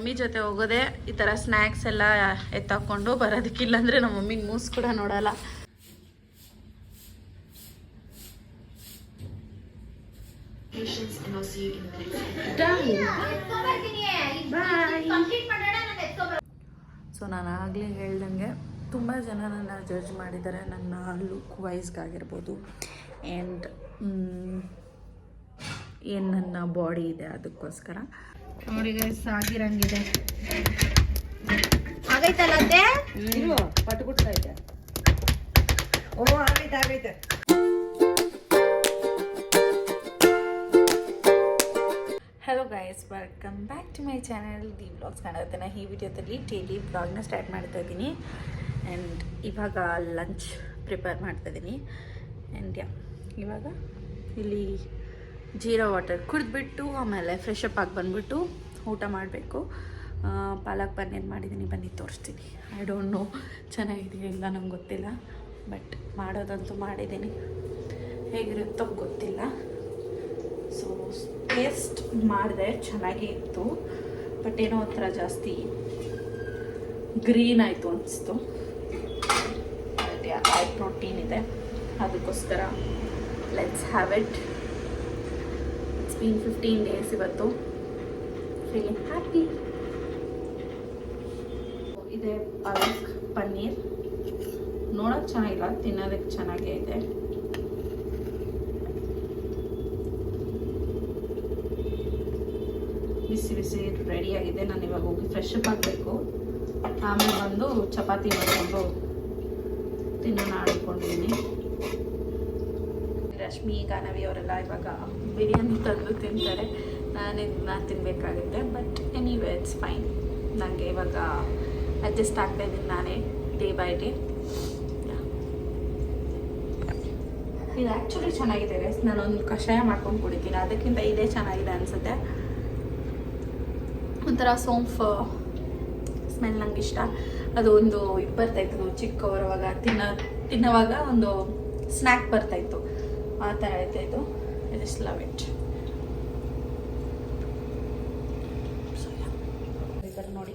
Mummy ಜೊತೆ ಹೋಗೋದೆ ಈ ಥರ ಸ್ನ್ಯಾಕ್ಸ್ ಎಲ್ಲ ಎತ್ತಾಕೊಂಡು ಬರೋದಕ್ಕಿಲ್ಲ ಅಂದರೆ ನಮ್ಮ ಮಮ್ಮಿಗೆ ಮೂಸ್ ಕೂಡ ನೋಡಲ್ಲ. ಸೊ ನಾನು ಆಗಲೇ ಹೇಳ್ದಂಗೆ ತುಂಬ ಜನ ನನ್ನ ಜಡ್ಜ್ ಮಾಡಿದ್ದಾರೆ ನನ್ನ ಲುಕ್ ವೈಸ್ಗಾಗಿರ್ಬೋದು ಆ್ಯಂಡ್ ಏನು ನನ್ನ ಬಾಡಿ ಇದೆ ಅದಕ್ಕೋಸ್ಕರ. ನೋಡಿ ಗೈಸ್ ಆಗಿರಂಗಿದೆ ಆಗೈತಲ್ಲ ಅತ್ತೆ ಇರು ಪಟ್ಬಿಡ್ತಾ ಇದೆ ಓ ಆಗೈತೆ ಆಗೈತೆ. Hello guys welcome back to my channel the blogs ಕಾಣುತ್ತೆ ನಾನು ಈ ವಿಡಿಯೋದಲ್ಲಿ ಡೈಲಿ ಬ್ಲಾಗ್ನ ಸ್ಟಾರ್ಟ್ ಮಾಡ್ತಾ ಇದ್ದೀನಿ. ಆ್ಯಂಡ್ ಇವಾಗ ಲಂಚ್ ಪ್ರಿಪೇರ್ ಮಾಡ್ತಾ ಇದ್ದೀನಿ. ಆ್ಯಂಡ್ ಯಾ ಇವಾಗ ಇಲ್ಲಿ ಜೀರಾ ವಾಟರ್ ಕುಡಿದ್ಬಿಟ್ಟು, ಆಮೇಲೆ ಫ್ರೆಶ್ ಅಪ್ ಆಗಿ ಬಂದ್ಬಿಟ್ಟು ಊಟ ಮಾಡಬೇಕು. ಪಾಲಕ್ ಪನ್ನೀರ್ ಮಾಡಿದ್ದೀನಿ ಬನ್ನಿ ತೋರಿಸ್ತೀನಿ. ಐ ಡೋಂಟ್ ನೋ ಇಲ್ಲ ನಂಗೆ ಗೊತ್ತಿಲ್ಲ. ಬಟ್ ಮಾಡೋದಂತೂ ಮಾಡಿದ್ದೀನಿ ಹೇಗಿರುತ್ತೋ ಗೊತ್ತಿಲ್ಲ. ಸೊ ಟೇಸ್ಟ್ ಮಾಡಿದೆ, ಚೆನ್ನಾಗೇ ಇತ್ತು. ಬಟ್ ಏನೋ ಒಂಥರ ಜಾಸ್ತಿ ಗ್ರೀನ್ ಆಯಿತು ಅನಿಸ್ತು. ಹೈ ಪ್ರೋಟೀನ್ ಇದೆ. ಅದಕ್ಕೋಸ್ಕರ let's have it been fifteen days ಇವತ್ತು. ಫೀಲಿಂಗ್ ಹ್ಯಾಪಿ ಇದೆ ಪಾಲಕ್ ಪನ್ನೀರ್. ನೋಡೋಕೆ ಚೆನ್ನಾಗಿಲ್ಲ, ತಿನ್ನೋದಕ್ಕೆ ಚೆನ್ನಾಗೇ ಇದೆ. ಬಿಸಿ ಬಿಸಿ ರೆಡಿಯಾಗಿದೆ ನಾನು ಇವಾಗ ಹೋಗಿ ಫ್ರೆಶ್ ಅಪ್ ಆಗಬೇಕು. ಆಮೇಲೆ ಬಂದು ಚಪಾತಿ ಮಾಡಿಕೊಂಡು ತಿನ್ನೋಣ ಆಡ್ಕೊಂಡಿದ್ದೀನಿ ರಶ್ಮಿ ಗಾನವಿ ಅವರೆಲ್ಲ ಇವಾಗ ಬಿರಿಯಾನಿ ತಂದು ತಿಂತಾರೆ. ನಾನು ಇದನ್ನ ತಿನ್ನಬೇಕಾಗುತ್ತೆ ಬಟ್ ಎನಿವೇ ಇಟ್ಸ್ ಫೈನ್ ನನಗೆ ಇವಾಗ ಅಡ್ಜಸ್ಟ್ ಆಗ್ತಾ ಇದ್ದೀನಿ ನಾನೇ ಡೇ ಬೈ ಡೇ ಇದು ಆ್ಯಕ್ಚುಲಿ ಚೆನ್ನಾಗಿದೆ ರೈಸ್ ನಾನೊಂದು ಕಷಾಯ ಮಾಡ್ಕೊಂಡು ಕುಡಿತೀನಿ. ಅದಕ್ಕಿಂತ ಇದೇ ಚೆನ್ನಾಗಿದೆ ಅನಿಸುತ್ತೆ. ಒಂಥರ ಸೋಂಫ್ ಸ್ಮೆಲ್ ನಂಗೆ ಇಷ್ಟ. ಅದು ಒಂದು ಇದು ಬರ್ತಾಯಿತ್ತು ಚಿಕ್ಕವರವಾಗ ತಿನ್ನೋ, ತಿನ್ನೋವಾಗ ಒಂದು ಸ್ನ್ಯಾಕ್ ಬರ್ತಾಯಿತ್ತು ಆ ಥರ ಆಯ್ತಾಯಿತ್ತು ಇಸ್ ಲವ್ ಇಟ್ ನೋಡಿ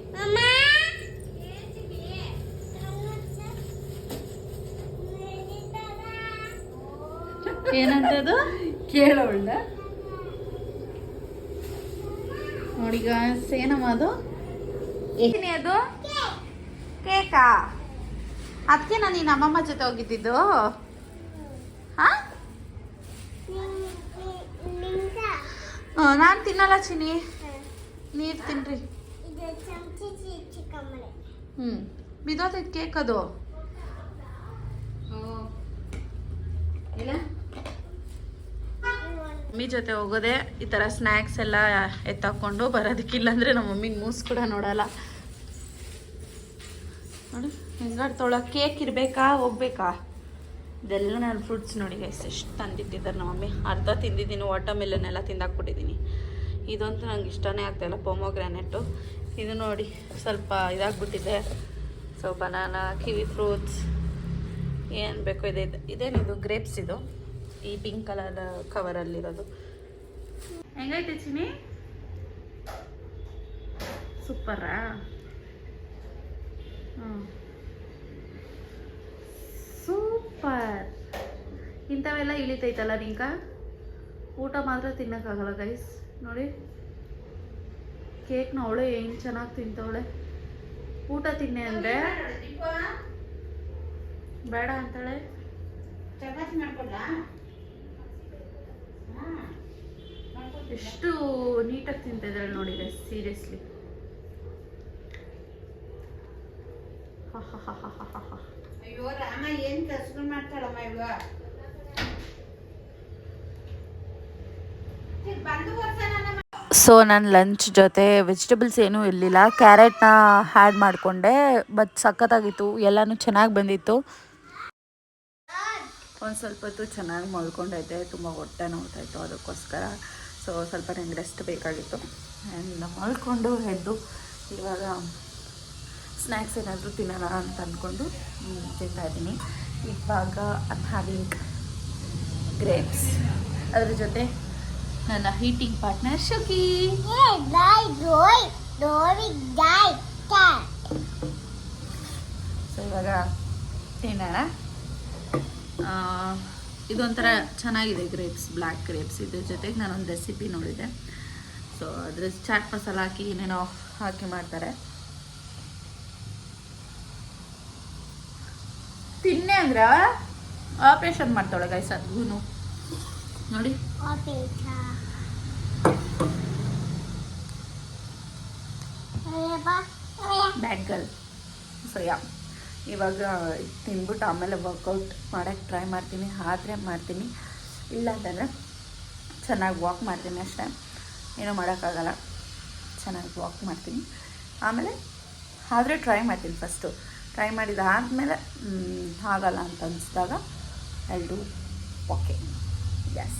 ಏನಂತದು? ಕೇಳೋಳ್ಳ ನೋಡಿ ಗಾಸ್ ಏನಮ್ಮ ಅದು? ಏನೇ ಅದು? ಕೇಕಾ? ಅದಕ್ಕೆ ನಾನು ನಿನ್ನ ಅಮ್ಮಮ್ಮ ಜೊತೆ ಹೋಗಿದ್ದಿದ್ದು ಹಾ ನಾನು ತಿನ್ನಲ್ಲ ಚಿನಿ ನೀರು ತಿನ್ರಿ. ಹ್ಞೂ ಬಿದ್ದೋತೈತೆ ಕೇಕ್ ಅದು. ಮಮ್ಮಿ ಜೊತೆ ಹೋಗೋದೆ ಈ ಥರ ಸ್ನ್ಯಾಕ್ಸ್ ಎಲ್ಲ ಎತ್ತಾಕೊಂಡು ಬರೋದಕ್ಕಿಲ್ಲ ಅಂದರೆ ನಮ್ಮ ಮಮ್ಮಿಗೆ ಮೂಸ್ ಕೂಡ ನೋಡಲ್ಲ. ನೋಡು ಹೆಂಗಾಡ್ತವಳ ಕೇಕ್ ಇರಬೇಕಾ ಹೋಗ್ಬೇಕಾ? ಇದೆಲ್ಲ ನಾನು ಫ್ರೂಟ್ಸ್ ನೋಡಿ ಗೈಸ್ ಎಷ್ಟು ತಂದಿಟ್ಟಿದ್ದಾರೆ ನಮ್ಮ ಮಮ್ಮಿ ಅರ್ಧ ತಿಂದಿದ್ದೀನಿ ವಾಟರ್ ಮೆಲನ್ ಎಲ್ಲ ತಿಂದಾಕ್ಬಿಟ್ಟಿದ್ದೀನಿ. ಇದಂತೂ ನಂಗೆ ಇಷ್ಟನೇ ಆಗ್ತಾಯಿಲ್ಲ ಪೊಮೊಗ್ರಾನೆಟು ಇದು ನೋಡಿ, ಸ್ವಲ್ಪ ಇದಾಗ್ಬಿಟ್ಟಿದೆ. ಸೊ ಬನಾನಾ ಕಿವಿ ಫ್ರೂಟ್ಸ್ ಏನು ಬೇಕೋ ಇದೆ- ಇದೇನಿದು ಗ್ರೇಪ್ಸ್ ಇದು? ಈ ಪಿಂಕ್ ಕಲರ್ ಕವರಲ್ಲಿರೋದು ಹೆಂಗೈತೆ ಚಿನಿ ಸೂಪರಾ ಹ್ಞೂ ಸೂಪರ್. ಇಂಥವೆಲ್ಲ ಇಳಿತೈತಲ್ಲ ನಿಂಕ ಊಟ ಮಾತ್ರ ತಿನ್ನೋಕ್ಕಾಗಲ್ಲ ಗೈಸ್ ನೋಡಿ. ಕೇಕ್ನ ಅವಳೆ ಏನು ಚೆನ್ನಾಗಿ ತಿಂತವಳೆ. ಊಟ ತಿನ್ನೆ ಅಂದರೆ? ಬೇಡ ಅಂತಾಳೆ. ಎಷ್ಟು ನೀಟಾಗಿ ತಿಂತಿದ್ದಾಳೆ ನೋಡಿ ಗೈಸ್ ಸೀರಿಯಸ್ಲಿ ಅಯ್ಯೋ ರಾಮ ಏನ್ ಮಾಡ್ತಾಳಮ್ಮ ಇವ ಬಂದು ನನ್ನ ಸೊ ನನ್ನ ಲಂಚ್ ಜೊತೆ ವೆಜಿಟೇಬಲ್ಸ್ ಏನೂ ಇರಲಿಲ್ಲ. ಕ್ಯಾರೆಟ್ನ ಹ್ಯಾಡ್ ಮಾಡಿಕೊಂಡೆ ಬಟ್ ಸಖತ್ತಾಗಿತ್ತು. ಎಲ್ಲನೂ ಚೆನ್ನಾಗಿ ಬಂದಿತ್ತು. ಒಂದು ಸ್ವಲ್ಪ ಹೊತ್ತು ಚೆನ್ನಾಗಿ ಮಲ್ಕೊಂಡೈತೆ. ತುಂಬ ಹೊಟ್ಟೆ ನೋಡ್ತಾಯಿತ್ತು ಅದಕ್ಕೋಸ್ಕರ. ಸೊ ಸ್ವಲ್ಪ ನಂಗೆ ರೆಸ್ಟ್ ಬೇಕಾಗಿತ್ತು. ಆ್ಯಂಡ್ ಮಲ್ಕೊಂಡು ಎದ್ದು ಇವಾಗ ಸ್ನ್ಯಾಕ್ಸ್ ಏನಾದರೂ ತಿನ್ನೋಣ ಅಂತ ಅಂದ್ಕೊಂಡು ತಿಂತಾ ಇದ್ದೀನಿ. ಇವಾಗ ಐಮ್ ಹ್ಯಾವಿಂಗ್ ಗ್ರೇಪ್ಸ್ ಅದ್ರ ಜೊತೆ ನನ್ನ ಹೀಟಿಂಗ್ ಪಾರ್ಟ್ನರ್ ಶುಕಿ. ಸೊ ಇವಾಗ ತಿನ್ನೋಣ. ಇದೊಂಥರ ಚೆನ್ನಾಗಿದೆ ಗ್ರೇಪ್ಸ್ ಬ್ಲ್ಯಾಕ್ ಗ್ರೇಪ್ಸ್ ಇದ್ರ ಜೊತೆಗೆ ನಾನೊಂದು ರೆಸಿಪಿ ನೋಡಿದೆ. ಸೊ ಅದ್ರ ಚಾಟ್ ಮಸಾಲ ಹಾಕಿ ಏನೇನೋ ಹಾಕಿ ಮಾಡ್ತಾರೆ. ತಿನ್ನೆ ಅಂದ್ರೆ ಆಪರೇಷನ್ ಮಾಡ್ತಾಳೆ ಗೈಸ್ ಅದ್ಗೂ ನೋಡಿ. ಬ್ಯಾಗಲ್ ಸೊ ಯಾ ಇವಾಗ ತಿನ್ಬಿಟ್ಟು ಆಮೇಲೆ ವರ್ಕೌಟ್ ಮಾಡೋಕ್ಕೆ ಟ್ರೈ ಮಾಡ್ತೀನಿ. ಆದರೆ ಮಾಡ್ತೀನಿ. ಇಲ್ಲ ಅಂತಂದರೆ ಚೆನ್ನಾಗಿ ವಾಕ್ ಮಾಡ್ತೀನಿ ಅಷ್ಟೇ. ಏನೂ ಮಾಡೋಕ್ಕಾಗಲ್ಲ. ಚೆನ್ನಾಗಿ ವಾಕ್ ಮಾಡ್ತೀನಿ. ಆಮೇಲೆ ಆದರೆ ಟ್ರೈ ಮಾಡ್ತೀನಿ ಫಸ್ಟು ಟ್ರೈ ಮಾಡಿದಾದಮೇಲೆ ಆಗಲ್ಲ ಅಂತ ಅನಿಸಿದಾಗ ಐ ಓಕೆ ಎಸ್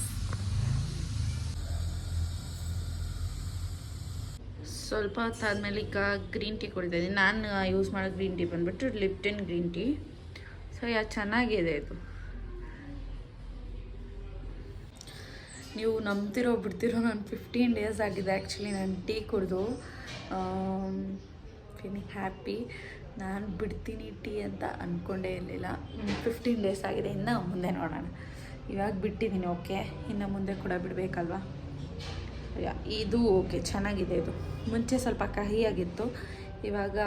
ಸ್ವಲ್ಪ ಹೊತ್ತಾದ್ಮೇಲೆ ಈಗ ಗ್ರೀನ್ ಟೀ ಕುಡಿತಾ ಇದ್ದೀನಿ. ನಾನು ಯೂಸ್ ಮಾಡೋ ಗ್ರೀನ್ ಟೀ ಬಂದುಬಿಟ್ಟು Lipton green tea so yeah, ಚೆನ್ನಾಗಿದೆ ಇದು. ನೀವು ನಂಬ್ತಿರೋ, ಬಿಡ್ತಿರೋ ನಾನು ಫಿಫ್ಟೀನ್ ಡೇಸ್ ಆಗಿದೆ. ಆ್ಯಕ್ಚುಲಿ ನಾನು ಟೀ ಕುಡಿದು ಫೀಲಿಂಗ್ ಹ್ಯಾಪಿ ನಾನು ಬಿಡ್ತೀನಿ ಟೀ ಅಂತ ಅಂದ್ಕೊಂಡೇ ಇರಲಿಲ್ಲ. ಫಿಫ್ಟೀನ್ ಡೇಸ್ ಆಗಿದೆ, ಇನ್ನು ಮುಂದೆ ನೋಡೋಣ. ಇವಾಗ ಬಿಟ್ಟಿದ್ದೀನಿ ಓಕೆ ಇನ್ನು ಮುಂದೆ ಕೂಡ ಬಿಡಬೇಕಲ್ವಾ? ಇದು ಓಕೆ ಚೆನ್ನಾಗಿದೆ ಇದು. ಮುಂಚೆ ಸ್ವಲ್ಪ ಕಹಿಯಾಗಿತ್ತು. ಇವಾಗ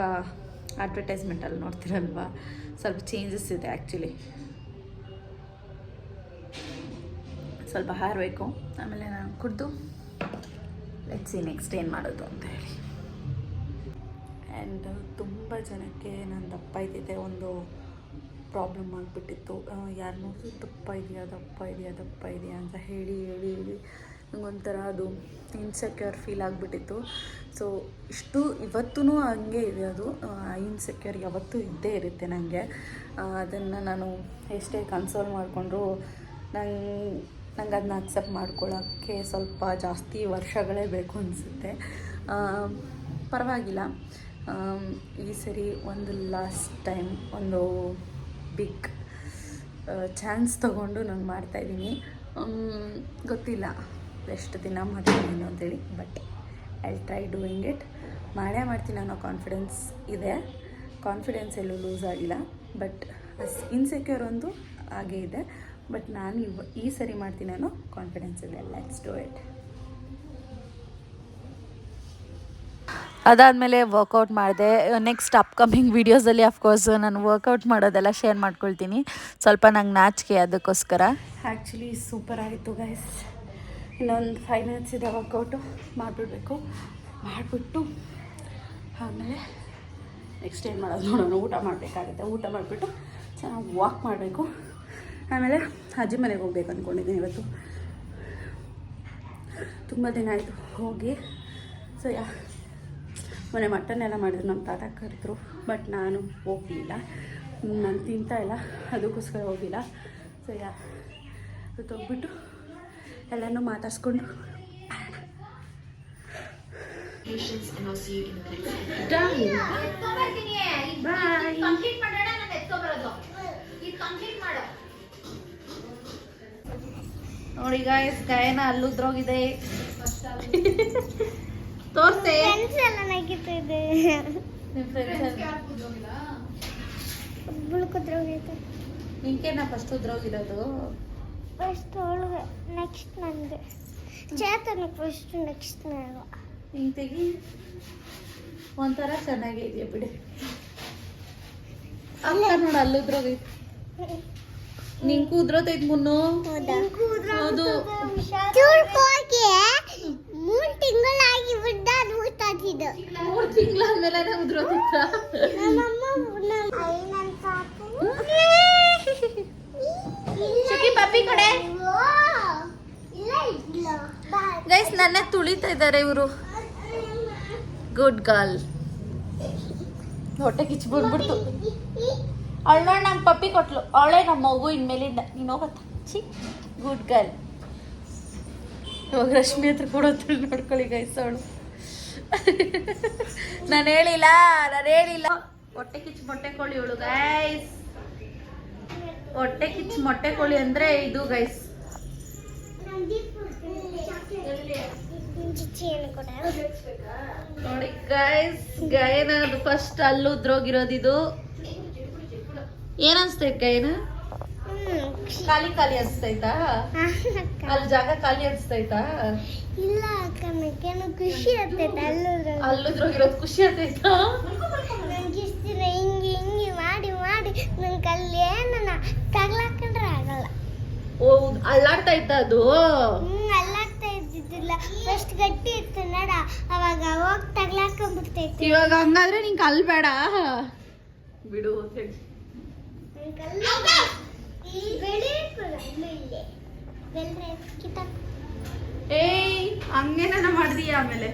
ಅಡ್ವರ್ಟೈಸ್ಮೆಂಟಲ್ಲಿ ನೋಡ್ತಿರಲ್ವಾ? ಸ್ವಲ್ಪ ಚೇಂಜಸ್ ಇದೆ ಆ್ಯಕ್ಚುಲಿ ಸ್ವಲ್ಪ ಹಾರಬೇಕು. ಆಮೇಲೆ ನಾನು ಕುಡಿದು. ಲೆಟ್ಸಿ ನೆಕ್ಸ್ಟ್ ಏನು ಮಾಡೋದು ಅಂತ ಹೇಳಿ. ಆ್ಯಂಡ್ ತುಂಬ ಜನಕ್ಕೆ ನಾನು ದಪ್ಪ ಇದ್ದಿದ್ದೆ. ಒಂದು ಪ್ರಾಬ್ಲಮ್ ಆಗಿಬಿಟ್ಟಿತ್ತು. ಯಾರನ್ನೂ ದಪ್ಪ ಇದೆಯಾ ದಪ್ಪ ಇದೆಯಾ ದಪ್ಪ ಇದೆಯಾ ಅಂತ ಹೇಳಿ ಹೇಳಿ ಹೇಳಿ ನಂಗೊಂಥರ ಅದು ಇನ್ಸೆಕ್ಯೂರ್ ಫೀಲ್ ಆಗಿಬಿಟ್ಟಿತ್ತು. ಸೊ ಇಷ್ಟು ಇವತ್ತೂ ಹಂಗೆ ಇದೆ ಅದು. ಇನ್ಸೆಕ್ಯೂರ್ ಯಾವತ್ತೂ ಇದ್ದೇ ಇರುತ್ತೆ ನನಗೆ ಅದನ್ನು ನಾನು ಎಷ್ಟೇ ಕನ್ಸೋಲ್ ಮಾಡಿಕೊಂಡ್ರು ನಂಗೆ ನಂಗೆ ಅದನ್ನ ಅಕ್ಸೆಪ್ಟ್ ಮಾಡ್ಕೊಳ್ಳೋಕ್ಕೆ ಸ್ವಲ್ಪ ಜಾಸ್ತಿ ವರ್ಷಗಳೇ ಬೇಕು ಅನಿಸುತ್ತೆ. ಪರವಾಗಿಲ್ಲ. ಈ ಸರಿ ಒಂದು ಲಾಸ್ಟ್ ಟೈಮ್ ಒಂದು ಬಿಗ್ ಚಾನ್ಸ್ ತೊಗೊಂಡು ನಾನು ಮಾಡ್ತಾಯಿದ್ದೀನಿ ಗೊತ್ತಿಲ್ಲ ಎಷ್ಟು ದಿನ ಮಾಡ್ತೀನಿ ಅಂತೇಳಿ but I try doing it ಮಾಡೇ ಮಾಡ್ತೀನಿ ಅನ್ನೋ ಕಾನ್ಫಿಡೆನ್ಸ್ ಇದೆ. ಕಾನ್ಫಿಡೆನ್ಸ್ ಎಲ್ಲೂ ಲೂಸ್ ಆಗಿಲ್ಲ ಬಟ್ ಇನ್ಸೆಕ್ಯೂರ್ ಒಂದು ಹಾಗೆ ಇದೆ. ಬಟ್ ನಾನು ಈ ಸರಿ ಮಾಡ್ತೀನಿ ಅನ್ನೋ ಕಾನ್ಫಿಡೆನ್ಸ್ ಇದೆ. ಲೆಟ್ಸ್ ಡೂ ಇಟ್ ಅದಾದಮೇಲೆ ವರ್ಕೌಟ್ ಮಾಡಿದೆ. ನೆಕ್ಸ್ಟ್ ಅಪ್ಕಮಿಂಗ್ ವೀಡಿಯೋಸಲ್ಲಿ ಅಫ್ಕೋರ್ಸ್ ನಾನು ವರ್ಕೌಟ್ ಮಾಡೋದೆಲ್ಲ ಶೇರ್ ಮಾಡ್ಕೊಳ್ತೀನಿ. ಸ್ವಲ್ಪ ನಂಗೆ ನಾಚಿಕೆ ಅದಕ್ಕೋಸ್ಕರ. ಆ್ಯಕ್ಚುಲಿ ಸೂಪರ್ ಆಗಿತ್ತು ಗೈಸ್ ಇನ್ನೊಂದು ಫೈವ್ ಮಿನಿಟ್ಸ್ ಇದೆ ವರ್ಕೌಟು ಮಾಡಿಬಿಡ್ಬೇಕು. ಮಾಡಿಬಿಟ್ಟು, ಆಮೇಲೆ ನೆಕ್ಸ್ಟ್ ಏನು ಮಾಡೋದು ನೋಡೋಣ. ಊಟ ಮಾಡಬೇಕಾಗುತ್ತೆ. ಊಟ ಮಾಡಿಬಿಟ್ಟು ಚೆನ್ನಾಗಿ ವಾಕ್ ಮಾಡಬೇಕು. ಆಮೇಲೆ ಅಜ್ಜಿ ಮನೆಗೆ ಹೋಗ್ಬೇಕು ಅಂದ್ಕೊಂಡಿದ್ದೀನಿ ಇವತ್ತು. ತುಂಬ ದಿನ ಆಯಿತು ಹೋಗಿ. ಸೊ ಯಾ ಮೊನ್ನೆ ಮಟನ್ ಎಲ್ಲ ಮಾಡಿದ್ರು ನಮ್ಮ ತಾತ ಕರೆದ್ರು ಬಟ್ ನಾನು ಹೋಗಲಿಲ್ಲ. ನಾನು ತಿಂತಾ ಇಲ್ಲ ಅದಕ್ಕೋಸ್ಕರ ಹೋಗಿಲ್ಲ ಸೊ ಯಾ ಹೋಗ್ಬಿಟ್ಟು ಎಲ್ಲನೂ ಮಾತಾಡ್ಸ್ಕೊಂಡು. ನೋಡಿ ಗಾಯಸ್ ಗಾಯನ ಅಲ್ಲುದ್ರೋಗಿದೆ ತೋರ್ಸೆ. ಫ್ರೆಂಡ್ಸ್ ಎಲ್ಲ ನಗಿತಿದೆ. ನಿಮ್ಮ ಫ್ರೆಂಡ್ಸ್ ಒಬ್ಬಳು ಕುದ್ರೋಗೈತೆ ನಿಂಕೇನ ಫಸ್ಟ್ ಉದ್ರೋಗಿರೋದು ಫಸ್ಟ್ ಅವಳು ನೆಕ್ಸ್ಟ್ ನನಗೆ ಚೇತನ ಫಸ್ಟ್ ನೆಕ್ಸ್ಟ್ ನಾನು. ಹಿಂಗೆ ತೆಗಿ. ಒಂಥರ ಚೆನ್ನಾಗಿ ಇದೆಯಾ ಬಿಡಿ. ಅಲ್ಲ. ನೋಡು ಅಲ್ಲುದ್ರೋಗೈತೆ ನಿಂಕು ಉದ್ರೋತೈತ್ ಮುನ್ನು. ಹೌದು ಹೋಗಿ ಮೂರು ತಿಂಗಳಾಗಿ ಬಿಡ್ಡ ಅದು ಗೊತ್ತಾಗ್ತಿದ್ದು ಮೂರು ತಿಂಗಳಾದ್ಮೇಲೆ ಮೇಲೆ ನಮ್ಮಮ್ಮ ನಮ್ಮ ಐ ನನ್ನ ತಾತ ಶುಕಿ ಪಪ್ಪಿ ಕೊಡೆ ಗೈಸ್ ನನ್ನ ತುಳಿತಾ ಇದ್ದಾರೆ ಇವರು. ಗುಡ್ ಗರ್ಲ್ ಹೊಟ್ಟೆ ಕಿಚ್ಚು ಬಂದ್ಬಿಡ್ತು. ಅವಳು ನೋಡಿ ನಂಗೆ ಪಪ್ಪಿ ಕೊಟ್ಲು. ಅವಳೇ ನಮ್ಮ ಮಗು ಇನ್ಮೇಲಿಂದ ನೀನು ಹೋಗತ್ತ ಚಿ ಗುಡ್ ಗರ್ಲ್ ಇವಾಗ ರಶ್ಮಿ ಹತ್ರ ಕೊಡೋತ್ರ ನೋಡ್ಕೊಳ್ಳಿ ಗೈಸ್ ಅವಳು. ನಾನು ಹೇಳಿಲ್ಲ ನಾನು ಹೇಳಿಲ್ಲ. ಹೊಟ್ಟೆ ಕಿಚ್ಚು ಮೊಟ್ಟೆ ಕೋಳಿ ಇವಳು ಗೈಸ್ ಹೊಟ್ಟೆ ಕಿಚ್ಚು ಮೊಟ್ಟೆ ಕೋಳಿ ಅಂದ್ರೆ ಇದು ಗೈಸ್ ನೋಡಿ ಗೈಸ್ ಗೈನ ಅದು ಫಸ್ಟ್ ಅಲ್ಲಿ ಉದ್ರೋಗಿರೋದಿದು. ಏನ್ ಅನ್ಸ್ತೈತ್ ಗೈನ ಖಾಲಿ ಖಾಲಿ ಅನ್ಸ್ತೈತಾ? ಅಲ್ಲಿ ಜಾಗ ಖಾಲಿ ಅನ್ಸ್ತೈತಾ? ಇಲ್ಲ ಅಕ್ಕ ನನಗೇನು ಖುಷಿ ಆಗ್ತೈತೆ ಅಲ್ಲೋದ್ರೆ ಅಲ್ಲದ್ರೋಗಿರೋದು ಖುಷಿ ಆಗ್ತೈತಾ? ನಂಗೆ ಇಷ್ಟ ದಿನ ಹಿಂಗೆ ಹಿಂಗೆ ಮಾಡಿ ಮಾಡಿ. ಏನನ ತಗ್ಲಾಕೊಂಡ್ರೆ ಆಗಲ್ಲ. ಓ ಅಲ್ಲಾಡ್ತಾ ಇತ್ತ ಅದು? ಹ್ಮ್ ಅಲ್ಲಾಡ್ತಾ ಇದ್ದಿದ್ದಿಲ್ಲ. ಫಸ್ಟ್ ಗಟ್ಟಿ ಇತ್ತು ನಡ. ಅವಾಗ ಅವಾಗ ತಗ್ಲಾಕೊಂಡ್ಬಿಡ್ತೈತಿ. ಇವಾಗ ಹಂಗಾದ್ರೆ ನಿಂಗೆ ಅಲ್ಲಿ ಬೇಡ ಬಿಡು ಅಂತ ಏಯ್ ಹಂಗೇನ ಮಾಡಿದೀಯ ಆಮೇಲೆ?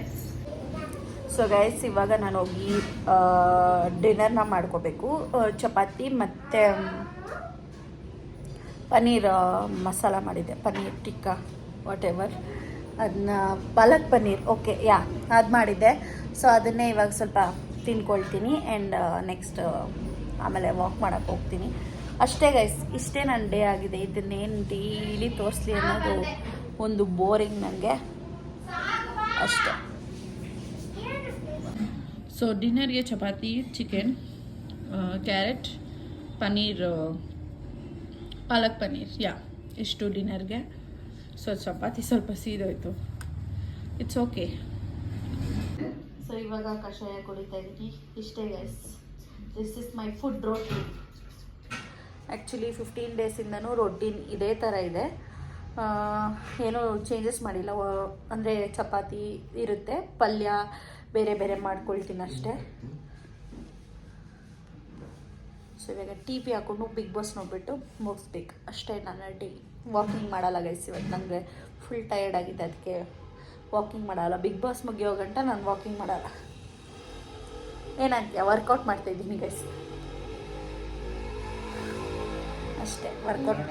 ಸೊ ಗೈಸ್ ಇವಾಗ ನಾನು ಹೋಗಿ ಡಿನ್ನರ್ನ ಮಾಡ್ಕೋಬೇಕು. ಚಪಾತಿ ಮತ್ತು ಪನ್ನೀರ್ ಮಸಾಲ ಮಾಡಿದ್ದೆ. ಪನ್ನೀರ್ ಟಿಕ್ಕಾ ವಾಟ್ ಎವರ್ ಅದನ್ನ ಪಾಲಕ್ ಪನ್ನೀರ್. ಓಕೆ ಯಾ ಅದು ಮಾಡಿದ್ದೆ. ಸೊ ಅದನ್ನೇ ಇವಾಗ ಸ್ವಲ್ಪ ತಿನ್ಕೊಳ್ತೀನಿ. ಆ್ಯಂಡ್ ನೆಕ್ಸ್ಟ್ ಆಮೇಲೆ ವಾಕ್ ಮಾಡೋಕ್ಕೆ ಹೋಗ್ತೀನಿ. ಅಷ್ಟೇ ಗೈಸ್ ಇಷ್ಟೇ ನನ್ನ ಡೇ ಆಗಿದೆ. ಇದನ್ನೇನು ಡೈಲಿ ತೋರಿಸ್ಲಿ ಅನ್ನೋದು ಒಂದು ಬೋರಿಂಗ್ ನನಗೆ ಅಷ್ಟೇ. So ಡಿನ್ನರ್ಗೆ chapati chicken carrot paneer palak paneer. Yeah ಇಷ್ಟು ಡಿನ್ನರ್ಗೆ ಸೊ ಚಪಾತಿ ಸ್ವಲ್ಪ ಸೀದೋಯ್ತು. ಇಟ್ಸ್ ಓಕೆ ಸೊ ಇವಾಗ ಕಷಾಯ ಕುಡಿತಾ ಇದ್ದೀನಿ ಇಷ್ಟೇ guys this is my food routine actually fifteen ಡೇಸಿಂದನೂ ರೊಟ್ಟಿನ್ ಇದೇ ಥರ ಇದೆ. ಏನೂ ಚೇಂಜಸ್ ಮಾಡಿಲ್ಲ. ಅಂದರೆ ಚಪಾತಿ ಇರುತ್ತೆ. ಪಲ್ಯ ಬೇರೆ ಬೇರೆ ಮಾಡ್ಕೊಳ್ತೀನಿ ಅಷ್ಟೇ. ಸೊ ಇವಾಗ ಟಿ ಪಿ ಹಾಕೊಂಡು ಬಿಗ್ ಬಾಸ್ ನೋಡ್ಬಿಟ್ಟು ಮುಗಿಸ್ಬೇಕು. ಅಷ್ಟೇ ನಾನು ಟಿ ವಾಕಿಂಗ್ ಮಾಡಲ್ಲ ಗೈಸ್ ಇವತ್ತು. ನನಗೆ ಫುಲ್ ಟಯರ್ಡ್ ಆಗಿದೆ ಅದಕ್ಕೆ ವಾಕಿಂಗ್ ಮಾಡಲ್ಲ. ಬಿಗ್ ಬಾಸ್ ಮುಗಿಯೋ ಗಂಟ ನಾನು ವಾಕಿಂಗ್ ಮಾಡಲ್ಲ. ಏನಂತೀಯ ವರ್ಕೌಟ್ ಮಾಡ್ತಾ ಇದ್ದೀನಿ ಗೈಸ್ ಅಷ್ಟೇ, ವರ್ಕೌಟ್.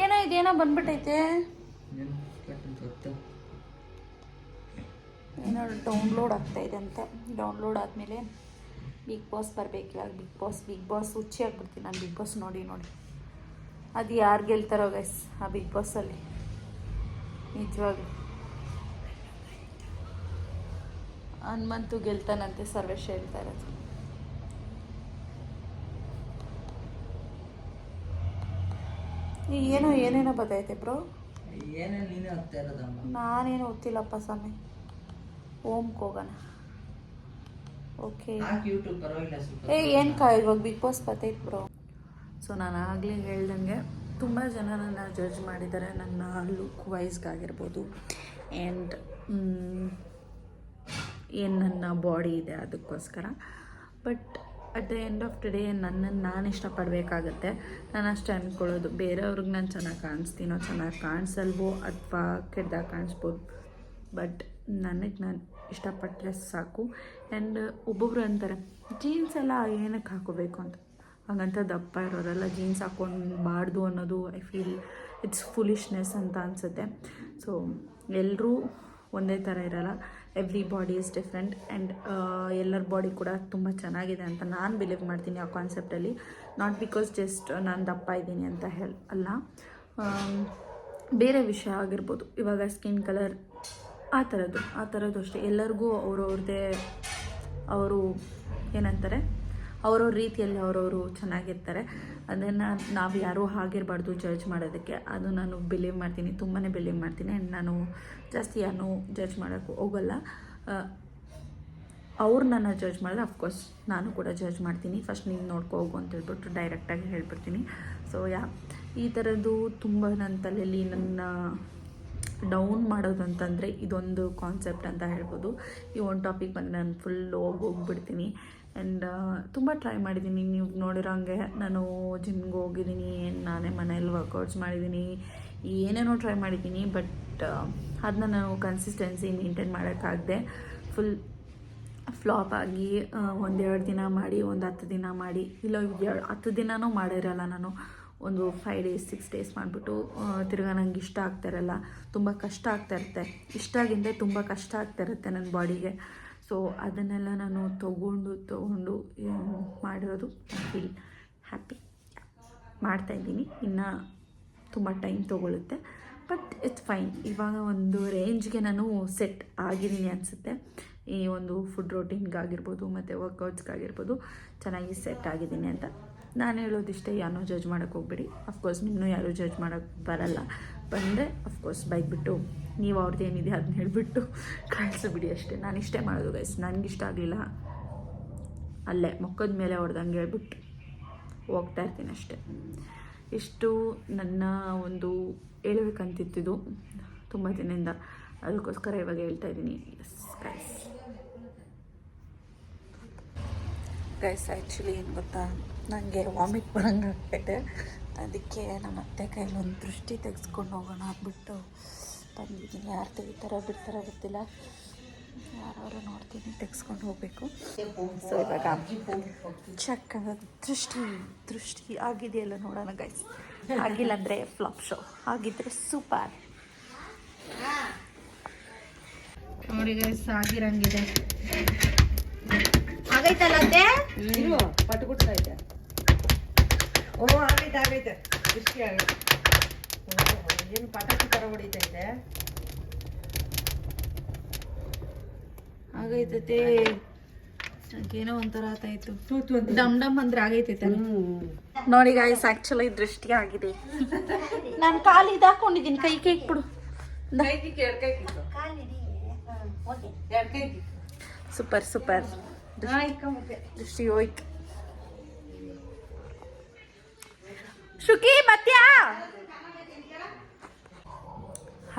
ಏನೋ ಇದೇನೋ ಬಂದ್ಬಿಟ್ಟೈತೆ. ಏನೋ ಡೌನ್ಲೋಡ್ ಆಗ್ತಾ ಇದೆ ಅಂತೆ. ಡೌನ್ಲೋಡ್ ಆದಮೇಲೆ ಬಿಗ್ ಬಾಸ್ ಬರಬೇಕು ಇವಾಗ. ಬಿಗ್ ಬಾಸ್ ಬಿಗ್ ಬಾಸ್ ಹುಚ್ಚಿ ಆಗ್ಬಿಡ್ತೀನಿ ನಾನು. ಬಿಗ್ ಬಾಸ್ ನೋಡಿ ನೋಡಿ. ಅದು ಯಾರು ಗೆಲ್ತಾರೋ ಗೈಸ್ ಆ ಬಿಗ್ ಬಾಸಲ್ಲಿ ನಿಜವಾಗ್ಲೂ. ಹನುಮಂತು ಗೆಲ್ತಾನಂತೆ ಸರ್ವೇಶ್ ಹೇಳ್ತಾ ಇರೋದು. ಈಗ ಏನೋ ಏನೇನೋ ಬತ್ತೈತೆ ಬ್ರೋ. ಏನೇನು ನೀನೇ ಹೋಗ್ತಾ ಇರೋದಮ್ಮ? ನಾನೇನು ಓದ್ತಿಲ್ಲಪ್ಪ ಸ್ವಾಮಿ. ಓಮ್ಗೆ ಹೋಗೋಣ. ಓಕೆ. ಯೂಟ್ಯೂಬ್ ಪರವಾಗಿಲ್ಲ ಏ ಏನು ಕಾ ಇವಾಗ ಬಿಗ್ ಬಾಸ್ ಬರ್ತೈತೆ ಬ್ರೋ. ಸೊ ನಾನು ಆಗಲೇ ಹೇಳ್ದಂಗೆ ತುಂಬ ಜನ ನನ್ನ ಜಡ್ಜ್ ಮಾಡಿದ್ದಾರೆ. ನನ್ನ ಲುಕ್ ವೈಸ್ಗಾಗಿರ್ಬೋದು ಆ್ಯಂಡ್ ಏನು ನನ್ನ ಬಾಡಿ ಇದೆ ಅದಕ್ಕೋಸ್ಕರ. But at the end of the day ನನ್ನನ್ನು ನಾನು ಇಷ್ಟಪಡಬೇಕಾಗತ್ತೆ. ನಾನು ಅಷ್ಟೇ ಅಂದ್ಕೊಳ್ಳೋದು ಬೇರೆಯವ್ರಿಗೆ ನಾನು ಚೆನ್ನಾಗಿ ಕಾಣಿಸ್ತೀನೋ, ಚೆನ್ನಾಗಿ ಕಾಣಿಸಲ್ವೋ ಅಥವಾ ಕೆಟ್ಟದಾಗ ಕಾಣಿಸ್ಬೋದು. ಬಟ್ ನನಗೆ ನಾನು ಇಷ್ಟಪಟ್ಟರೆ ಸಾಕು. ಆ್ಯಂಡ್ ಒಬ್ಬೊಬ್ರು ಅಂತಾರೆ, ಜೀನ್ಸ್ ಎಲ್ಲ ಏನಕ್ಕೆ ಹಾಕೋಬೇಕು ಅಂತ? ಹಾಗಂತ ದಪ್ಪ ಇರೋರೆಲ್ಲ ಜೀನ್ಸ್ ಹಾಕೊಂಡ್ಬಾರ್ದು ಅನ್ನೋದು ಐ ಫೀಲ್ ಇಟ್ಸ್ ಫುಲಿಶ್ನೆಸ್ ಅಂತ ಅನಿಸುತ್ತೆ. ಸೊ ಎಲ್ಲರೂ ಒಂದೇ ಥರ ಇರಲ್ಲ. Everybody is different and ಎಲ್ಲರ ಬಾಡಿ ಕೂಡ ತುಂಬ ಚೆನ್ನಾಗಿದೆ ಅಂತ ನಾನು ಬಿಲೀವ್ ಮಾಡ್ತೀನಿ ಆ ಕಾನ್ಸೆಪ್ಟಲ್ಲಿ ನಾಟ್ ಬಿಕಾಸ್ ಜಸ್ಟ್ ನಾನು ದಪ್ಪ ಇದ್ದೀನಿ ಅಂತ ಹೇಳಿ ಅಲ್ಲ. ಬೇರೆ ವಿಷಯ ಆಗಿರ್ಬೋದು. ಇವಾಗ ಸ್ಕಿನ್ ಕಲರ್ ಆ ಥರದ್ದು ಆ ಥರದ್ದು ಅಷ್ಟೇ. ಎಲ್ಲರಿಗೂ ಅವ್ರವ್ರದ್ದೇ, ಅವರು ಏನಂತಾರೆ? ಅವ್ರವ್ರ ರೀತಿಯಲ್ಲಿ ಅವರವರು ಚೆನ್ನಾಗಿರ್ತಾರೆ. ಅದನ್ನು ನಾವು ಯಾರೂ ಆಗಿರಬಾರ್ದು ಜಡ್ಜ್ ಮಾಡೋದಕ್ಕೆ. ಅದು ನಾನು ಬಿಲೀವ್ ಮಾಡ್ತೀನಿ ತುಂಬಾ ಬಿಲೀವ್ ಮಾಡ್ತೀನಿ. ಆ್ಯಂಡ್ ನಾನು ಜಾಸ್ತಿ ಯಾರನ್ನೂ ಜಡ್ಜ್ ಮಾಡೋಕ್ಕೆ ಹೋಗಲ್ಲ. ಅವ್ರು ನನ್ನ ಜಡ್ಜ್ ಮಾಡಿದ್ರೆ ಅಫ್ಕೋರ್ಸ್ ನಾನು ಕೂಡ ಜಡ್ಜ್ ಮಾಡ್ತೀನಿ. ಫಸ್ಟ್ ನೀನು ನೋಡ್ಕೊ ಹೋಗು ಅಂತ ಹೇಳ್ಬಿಟ್ಟು ಡೈರೆಕ್ಟಾಗಿ ಹೇಳ್ಬಿಡ್ತೀನಿ. ಸೊ ಯಾ, ಈ ಥರದ್ದು ತುಂಬ ನನ್ನ ತಲೆಯಲ್ಲಿ ನನ್ನ ಡೌನ್ ಮಾಡೋದು ಅಂತಂದರೆ ಇದೊಂದು ಕಾನ್ಸೆಪ್ಟ್ ಅಂತ ಹೇಳ್ಬೋದು. ಈ ಒಂದು ಟಾಪಿಕ್ ಬಂದು ನಾನು ಫುಲ್ ಹೋಗಿ ಹೋಗ್ಬಿಡ್ತೀನಿ. ಆ್ಯಂಡ್ ತುಂಬ ಟ್ರೈ ಮಾಡಿದ್ದೀನಿ ನೀವು ನೋಡಿರೋ ಹಂಗೆ ನಾನು ಜಿಮ್ಗೆ ಹೋಗಿದ್ದೀನಿ ನಾನೇ ಮನೇಲಿ ವರ್ಕೌಟ್ಸ್ ಮಾಡಿದ್ದೀನಿ ಏನೇನೋ ಟ್ರೈ ಮಾಡಿದ್ದೀನಿ ಬಟ್ ಅದನ್ನ ನಾನು ಕನ್ಸಿಸ್ಟೆನ್ಸಿ ಮೇಂಟೈನ್ ಮಾಡೋಕ್ಕಾಗದೆ ಫುಲ್ ಫ್ಲಾಪ್ ಆಗಿ ಒಂದೆರಡು ದಿನ ಮಾಡಿ, ಒಂದು ಹತ್ತು ದಿನ ಮಾಡಿ, ಇಲ್ಲ ಎರಡು, ಹತ್ತು ದಿನವೂ ಮಾಡಿರಲ್ಲ ನಾನು. ಒಂದು ಫೈವ್ ಡೇಸ್ ಸಿಕ್ಸ್ ಡೇಸ್ ಮಾಡಿಬಿಟ್ಟು ತಿರ್ಗಾ ನಂಗೆ ಇಷ್ಟ ಆಗ್ತಾ ಇರಲ್ಲ. ತುಂಬ ಕಷ್ಟ ಆಗ್ತಾ ಇರುತ್ತೆ. ಇಷ್ಟ ಆಗಿಂದೆ ತುಂಬ ಕಷ್ಟ ಆಗ್ತಾ ಇರುತ್ತೆ ನನ್ನ ಬಾಡಿಗೆ ಸೊ ಅದನ್ನೆಲ್ಲ ನಾನು ತೊಗೊಂಡು ತೊಗೊಂಡು ಮಾಡಿರೋದು ಫೀಲ್ ಹ್ಯಾಪಿ ಮಾಡ್ತಾಯಿದ್ದೀನಿ ಇನ್ನು ತುಂಬ ಟೈಮ್ ತೊಗೊಳುತ್ತೆ. ಬಟ್ ಇಟ್ಸ್ ಫೈನ್ ಇವಾಗ ಒಂದು ರೇಂಜ್ಗೆ ನಾನು ಸೆಟ್ ಆಗಿದ್ದೀನಿ ಅನಿಸುತ್ತೆ. ಈ ಒಂದು ಫುಡ್ ರೋಟೀನ್ಗಾಗಿರ್ಬೋದು ಮತ್ತು ವರ್ಕೌಟ್ಸ್ಗಾಗಿರ್ಬೋದು ಚೆನ್ನಾಗಿ ಸೆಟ್ ಆಗಿದ್ದೀನಿ ಅಂತ. ನಾನು ಹೇಳೋದಿಷ್ಟೇ ಯಾರನ್ನೂ ಜಡ್ಜ್ ಮಾಡೋಕ್ಕೆ ಹೋಗ್ಬೇಡಿ. ಅಫ್ಕೋರ್ಸ್ ನಿಮ್ಮನ್ನು ಯಾರೂ ಜಡ್ಜ್ ಮಾಡೋಕ್ಕೆ ಬರಲ್ಲ. ಬಂದರೆ ಅಫ್ಕೋರ್ಸ್ ಬೈಕ್ ಬಿಟ್ಟು ನೀವು ಅವ್ರದ್ದು ಏನಿದೆ ಅದನ್ನ ಹೇಳಿಬಿಟ್ಟು ಕಳಿಸ್ಬಿಡಿ ಅಷ್ಟೇ. ನಾನು ಇಷ್ಟೇ ಮಾಡೋದು ಗೈಸ್ ನನಗಿಷ್ಟ ಆಗಲಿಲ್ಲ. ಅಲ್ಲೇ ಮೊಕ್ಕದ ಮೇಲೆ ಹೊಡೆದಂಗೆ ಹೇಳ್ಬಿಟ್ಟು ಹೋಗ್ತಾ ಇರ್ತೀನಿ ಅಷ್ಟೇ. ಇಷ್ಟು ನನ್ನ ಒಂದು ಹೇಳ್ಬೇಕಂತಿತ್ತಿದ್ದು ತುಂಬ ದಿನದಿಂದ ಅದಕ್ಕೋಸ್ಕರ ಇವಾಗ ಹೇಳ್ತಾ ಇದ್ದೀನಿ. ಎಸ್ ಗೈಸ್ ಗೈಸ್ ಆ್ಯಕ್ಚುಲಿ ಏನು ಗೊತ್ತಾ? ನನಗೆ ವಾಮಿಟ್ ಬರಂಗೆ ಅದಕ್ಕೆ ನಮ್ಮ ಅತ್ತೆ ಕೈಲಿ ಒಂದು ದೃಷ್ಟಿ ತೆಗೆಸ್ಕೊಂಡು ಹೋಗೋಣ ಅಂದ್ಬಿಟ್ಟು ಬಂದಿದ್ದೀನಿ ಯಾರು ತೆಗಿತಾರೋ ಬಿಡ್ತಾರೋ ಗೊತ್ತಿಲ್ಲ. ಯಾರು ನೋಡ್ತೀನಿ ತೆಗೆಸ್ಕೊಂಡು ಹೋಗಬೇಕು. ಸೊ ಇವಾಗ ಚೆಕ್ ದೃಷ್ಟಿ ದೃಷ್ಟಿ ಆಗಿದೆಯಲ್ಲ ನೋಡೋಣ ಗೈಸ್ ಆಗಿಲ್ಲ ಅಂದರೆ ಫ್ಲಾಪ್ ಶೋ ಆಗಿದ್ರೆ ಸೂಪರ್ ನೋಡಿ ಗೈಸ್ ಆಗಿರಂಗಿದೆ. ಆಗೈತಲ್ಲ ಅತ್ತೆ? ಇದೆ ಓ ಆಗೈತೆ ಆಗೈತೆ. ದೃಷ್ಟಿ ಆಗೈತೆ. ಏನು ಪಟಾಕಿ ಥರ ಹೊಡಿತಾ ಇದೆ. ಆಗೈತತೆ. ಏನೋ ಒಂಥರ ಆತಾಯ್ತು ಡಮ್ ಡಮ್ ಅಂದ್ರೆ ಆಗೈತೈತೆ ನೋಡಿ ಗಾಯ್ಸ್ ಆಕ್ಚುಲಿ ದೃಷ್ಟಿ ಆಗಿದೆ. ನಾನು ಕಾಲು ಇದಾಕೊಂಡಿದ್ದೀನಿ ಕೈ ಕೈ ಬಿಡು ಸೂಪರ್ ಸೂಪರ್. ದೃಷ್ಟಿ. ಹೋಯ್ತು ಶುಕಿ ಮತ್ಯಾ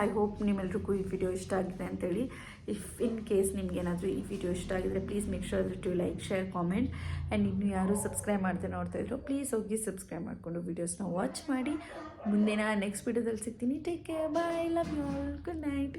ಐ ಹೋಪ್ ನಿಮ್ಮೆಲ್ರಿಗೂ ಈ ವಿಡಿಯೋ ಇಷ್ಟ ಆಗಿದೆ ಅಂತೇಳಿ. ಇಫ್ ಇನ್ ಕೇಸ್ ನಿಮ್ಗೇನಾದರೂ ಈ ವಿಡಿಯೋ ಇಷ್ಟ ಆಗಿದ್ರೆ please make sure to like share comment and ಇನ್ನು ಯಾರು ಸಬ್ಸ್ಕ್ರೈಬ್ ಮಾಡಿದೆ ನೋಡ್ತಾ ಇದ್ರು ಪ್ಲೀಸ್ ಹೋಗಿ ಸಬ್ಸ್ಕ್ರೈಬ್ ಮಾಡಿಕೊಂಡು ವೀಡಿಯೋಸ್ನ ವಾಚ್ ಮಾಡಿ. ಮುಂದಿನ ನೆಕ್ಸ್ಟ್ ವಿಡಿಯೋದಲ್ಲಿ ಸಿಗ್ತೀನಿ. Take care bye love you all good night